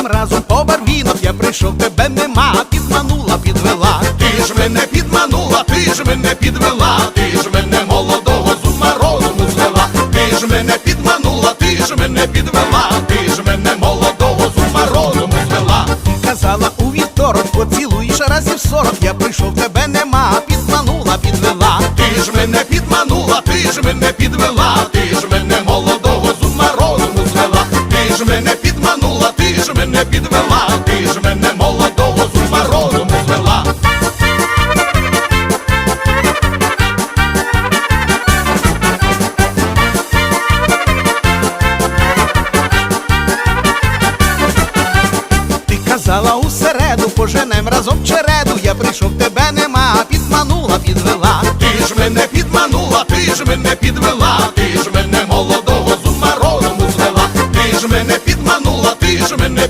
підем разом по барвінок. Я прийшов, тебе нема, підманула, підвела. Ти ж мене підманула, ти ж мене підвела, ти ж мене молодого з ума розуму звела, ти ж мене підманула, ти ж мене підвела, ти ж мене молодого з ума розуму звела. Казала у вівторок, поцілуєш разів сорок. Я прийшов, тебе нема, підманула, підвела. Ти ж мене підманула, ти ж мене підвела, ти ж мене молодого з ума розуму звела, ти ж мене підманула, ти ж мене підвела, ти ж мене молодого з розуму звела. Ти казала у середу, поженем разом череду. Я прийшов, тебе нема, підманула, підвела. Ти ж мене підманула, ти ж мене підвела, підманула, ти ж мене